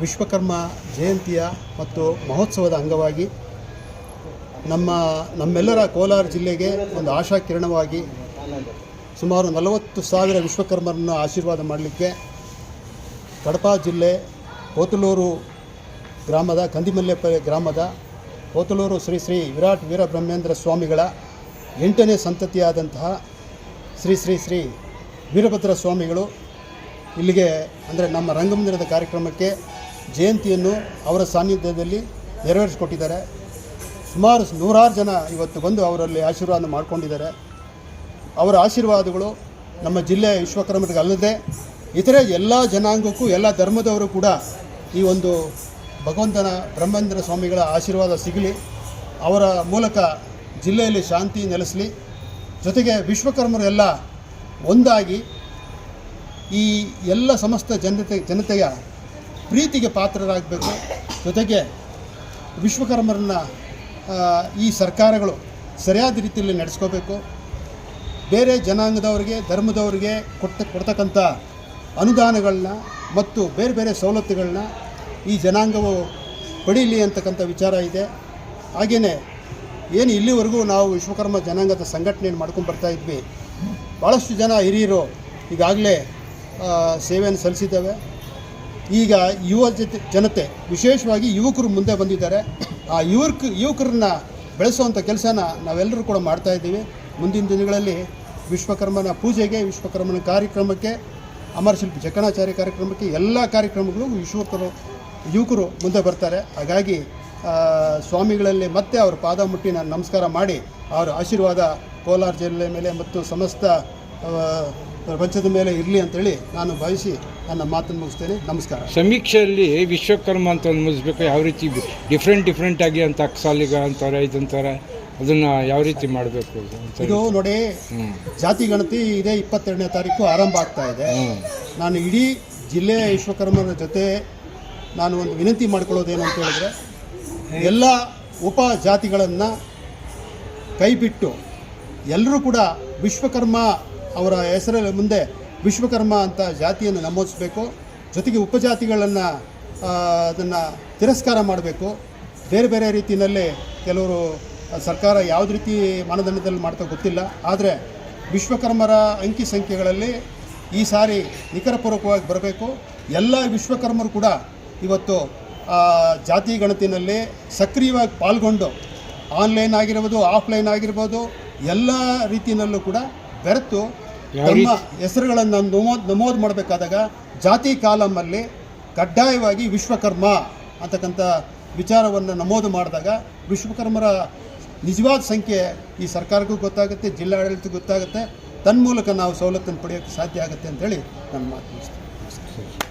ವಿಶ್ವಕರ್ಮ ಜಯಂತಿಯ ಮತ್ತು ಮಹೋತ್ಸವದ ಅಂಗವಾಗಿ ನಮ್ಮ ನಮ್ಮೆಲ್ಲರ ಕೋಲಾರ ಜಿಲ್ಲೆಗೆ ಒಂದು ಆಶಾ ಕಿರಣವಾಗಿ ಸುಮಾರು ನಲವತ್ತು ಸಾವಿರ ವಿಶ್ವಕರ್ಮರನ್ನು ಆಶೀರ್ವಾದ ಮಾಡಲಿಕ್ಕೆ ಕಡಪ ಜಿಲ್ಲೆ ಕೋತಲೂರು ಗ್ರಾಮದ ಕಂದಿಮಲ್ಲೆಪ್ಪ ಗ್ರಾಮದ ಕೋತಲೂರು ಶ್ರೀ ಶ್ರೀ ವಿರಾಟ್ ವೀರಬ್ರಹ್ಮೇಂದ್ರ ಸ್ವಾಮಿಗಳ ಎಂಟನೇ ಸಂತತಿಯಾದಂತಹ ಶ್ರೀ ಶ್ರೀ ಶ್ರೀ ವೀರಭದ್ರ ಸ್ವಾಮಿಗಳು ಇಲ್ಲಿಗೆ, ಅಂದರೆ ನಮ್ಮ ರಂಗಮಂದಿರದ ಕಾರ್ಯಕ್ರಮಕ್ಕೆ ಜಯಂತಿಯನ್ನು ಅವರ ಸಾನ್ನಿಧ್ಯದಲ್ಲಿ ನೆರವೇರಿಸಿಕೊಟ್ಟಿದ್ದಾರೆ. ಸುಮಾರು ನೂರಾರು ಜನ ಇವತ್ತು ಬಂದು ಅವರಲ್ಲಿ ಆಶೀರ್ವಾದ ಮಾಡಿಕೊಂಡಿದ್ದಾರೆ. ಅವರ ಆಶೀರ್ವಾದಗಳು ನಮ್ಮ ಜಿಲ್ಲೆಯ ವಿಶ್ವಕರ್ಮರಿಗೆ ಅಲ್ಲದೆ ಇತರೆ ಎಲ್ಲ ಜನಾಂಗಕ್ಕೂ, ಎಲ್ಲ ಧರ್ಮದವರು ಕೂಡ ಈ ಒಂದು ಭಗವಂತನ, ಬ್ರಹ್ಮೇಂದ್ರ ಸ್ವಾಮಿಗಳ ಆಶೀರ್ವಾದ ಸಿಗಲಿ, ಅವರ ಮೂಲಕ ಜಿಲ್ಲೆಯಲ್ಲಿ ಶಾಂತಿ ನೆಲೆಸಲಿ, ಜೊತೆಗೆ ವಿಶ್ವಕರ್ಮರು ಎಲ್ಲ ಒಂದಾಗಿ ಈ ಎಲ್ಲ ಸಮಸ್ತ ಜನತೆ, ಜನತೆಯ ಪ್ರೀತಿಗೆ ಪಾತ್ರರಾಗಬೇಕು. ಜೊತೆಗೆ ವಿಶ್ವಕರ್ಮರನ್ನ ಈ ಸರ್ಕಾರಗಳು ಸರಿಯಾದ ರೀತಿಯಲ್ಲಿ ನಡೆಸ್ಕೋಬೇಕು. ಬೇರೆ ಜನಾಂಗದವರಿಗೆ, ಧರ್ಮದವರಿಗೆ ಕೊಟ್ಟ, ಕೊಡ್ತಕ್ಕಂಥ ಅನುದಾನಗಳನ್ನ ಮತ್ತು ಬೇರೆ ಬೇರೆ ಸವಲತ್ತುಗಳನ್ನ ಈ ಜನಾಂಗವು ಪಡೀಲಿ ಅಂತಕ್ಕಂಥ ವಿಚಾರ ಇದೆ. ಹಾಗೆಯೇ ಏನು ಇಲ್ಲಿವರೆಗೂ ನಾವು ವಿಶ್ವಕರ್ಮ ಜನಾಂಗದ ಸಂಘಟನೆಯನ್ನು ಮಾಡ್ಕೊಂಡು ಬರ್ತಾ ಇದ್ವಿ. ಭಾಳಷ್ಟು ಜನ ಹಿರಿಯರು ಈಗಾಗಲೇ ಸೇವೆಯನ್ನು ಸಲ್ಲಿಸಿದ್ದಾವೆ. ಈಗ ಯುವ ಜತೆ ಜನತೆ, ವಿಶೇಷವಾಗಿ ಯುವಕರು ಮುಂದೆ ಬಂದಿದ್ದಾರೆ. ಆ ಯುವಕ ಯುವಕರನ್ನ ಬೆಳೆಸುವಂಥ ಕೆಲಸನ ನಾವೆಲ್ಲರೂ ಕೂಡ ಮಾಡ್ತಾ ಇದ್ದೀವಿ. ಮುಂದಿನ ದಿನಗಳಲ್ಲಿ ವಿಶ್ವಕರ್ಮನ ಪೂಜೆಗೆ, ವಿಶ್ವಕರ್ಮನ ಕಾರ್ಯಕ್ರಮಕ್ಕೆ ಅಮರಶಿಲ್ಪಿ ಜಕಣಾಚಾರ್ಯ ಕಾರ್ಯಕ್ರಮಕ್ಕೆ ಎಲ್ಲ ಕಾರ್ಯಕ್ರಮಗಳು ವಿಶ್ವಕರು ಯುವಕರು ಮುಂದೆ ಬರ್ತಾರೆ. ಹಾಗಾಗಿ ಸ್ವಾಮಿಗಳಲ್ಲಿ ಮತ್ತೆ ಅವರ ಪಾದ ಮುಟ್ಟಿ ನಾನು ನಮಸ್ಕಾರ ಮಾಡಿ, ಅವರ ಆಶೀರ್ವಾದ ಕೋಲಾರ ಜಿಲ್ಲೆ ಮೇಲೆ ಮತ್ತು ಸಮಸ್ತ ಪ್ರಪಂಚದ ಮೇಲೆ ಇರಲಿ ಅಂತೇಳಿ ನಾನು ಭಾವಿಸಿ ನನ್ನ ಮಾತನ್ನು ಮುಗಿಸ್ತೇನೆ. ನಮಸ್ಕಾರ. ಸಮೀಕ್ಷೆಯಲ್ಲಿ ವಿಶ್ವಕರ್ಮ ಅಂತ ಒಂದು ಮುಗಿಸ್ಬೇಕು ಯಾವ ರೀತಿ ಡಿಫ್ರೆಂಟ್ ಡಿಫ್ರೆಂಟ್ ಆಗಿ ಅಂತ ಅಕ್ಸಾಲಿಗ ಅಂತಾರೆ ಇದಂತಾರೆ ಅದನ್ನು ಯಾವ ರೀತಿ ಮಾಡಬೇಕು ಅಂತ ಇದು ನೋಡಿ ಜಾತಿ ಗಣತಿ ಇದೇ ಇಪ್ಪತ್ತೆರಡನೇ ತಾರೀಕು ಆರಂಭ ಆಗ್ತಾ ಇದೆ. ನಾನು ಇಡೀ ಜಿಲ್ಲೆಯ ವಿಶ್ವಕರ್ಮರ ಜೊತೆ ನಾನು ಒಂದು ವಿನಂತಿ ಮಾಡ್ಕೊಳ್ಳೋದೇನು ಅಂತ ಹೇಳಿದ್ರೆ ಎಲ್ಲ ಉಪ ಜಾತಿಗಳನ್ನು ಕೈಬಿಟ್ಟು ಎಲ್ಲರೂ ಕೂಡ ವಿಶ್ವಕರ್ಮ ಅವರ ಹೆಸರ ಮುಂದೆ ವಿಶ್ವಕರ್ಮ ಅಂತ ಜಾತಿಯನ್ನು ನಮೂದಿಸಬೇಕು. ಜೊತೆಗೆ ಉಪಜಾತಿಗಳನ್ನು ಅದನ್ನು ತಿರಸ್ಕಾರ ಮಾಡಬೇಕು. ಬೇರೆ ಬೇರೆ ರೀತಿಯಲ್ಲಿ ಕೆಲವರು ಸರ್ಕಾರ ಯಾವುದೇ ರೀತಿ ಮಾನದಂಡದಲ್ಲಿ ಮಾಡ್ತಾ ಗೊತ್ತಿಲ್ಲ. ಆದರೆ ವಿಶ್ವಕರ್ಮರ ಅಂಕಿ ಸಂಖ್ಯೆಗಳಲ್ಲಿ ಈ ಸಾರಿ ನಿಖರಪೂರ್ವಕವಾಗಿ ಬರಬೇಕು. ಎಲ್ಲ ವಿಶ್ವಕರ್ಮರು ಕೂಡ ಇವತ್ತು ಜಾತಿ ಗಣತಿನಲ್ಲಿ ಸಕ್ರಿಯವಾಗಿ ಪಾಲ್ಗೊಂಡು ಆನ್ಲೈನ್ ಆಗಿರ್ಬೋದು, ಆಫ್ಲೈನ್ ಆಗಿರ್ಬೋದು, ಎಲ್ಲ ರೀತಿಯಲ್ಲೂ ಕೂಡ ಬೆರೆತು ತಮ್ಮ ಹೆಸರುಗಳನ್ನು ನಮೋದ್ ನಮೂದು ಮಾಡಬೇಕಾದಾಗ ಜಾತಿ ಕಾಲಮಲ್ಲಿ ಕಡ್ಡಾಯವಾಗಿ ವಿಶ್ವಕರ್ಮ ಅಂತಕ್ಕಂಥ ವಿಚಾರವನ್ನು ನಮೂದು ಮಾಡಿದಾಗ ವಿಶ್ವಕರ್ಮರ ನಿಜವಾದ ಸಂಖ್ಯೆ ಈ ಸರ್ಕಾರಕ್ಕೂ ಗೊತ್ತಾಗುತ್ತೆ, ಜಿಲ್ಲಾಡಳಿತಕ್ಕೂ ಗೊತ್ತಾಗುತ್ತೆ. ತನ್ಮೂಲಕ ನಾವು ಸವಲತ್ತನ್ನು ಪಡೆಯೋಕ್ಕೆ ಸಾಧ್ಯ ಆಗುತ್ತೆ ಅಂತೇಳಿ ನನ್ನ ಮಾತು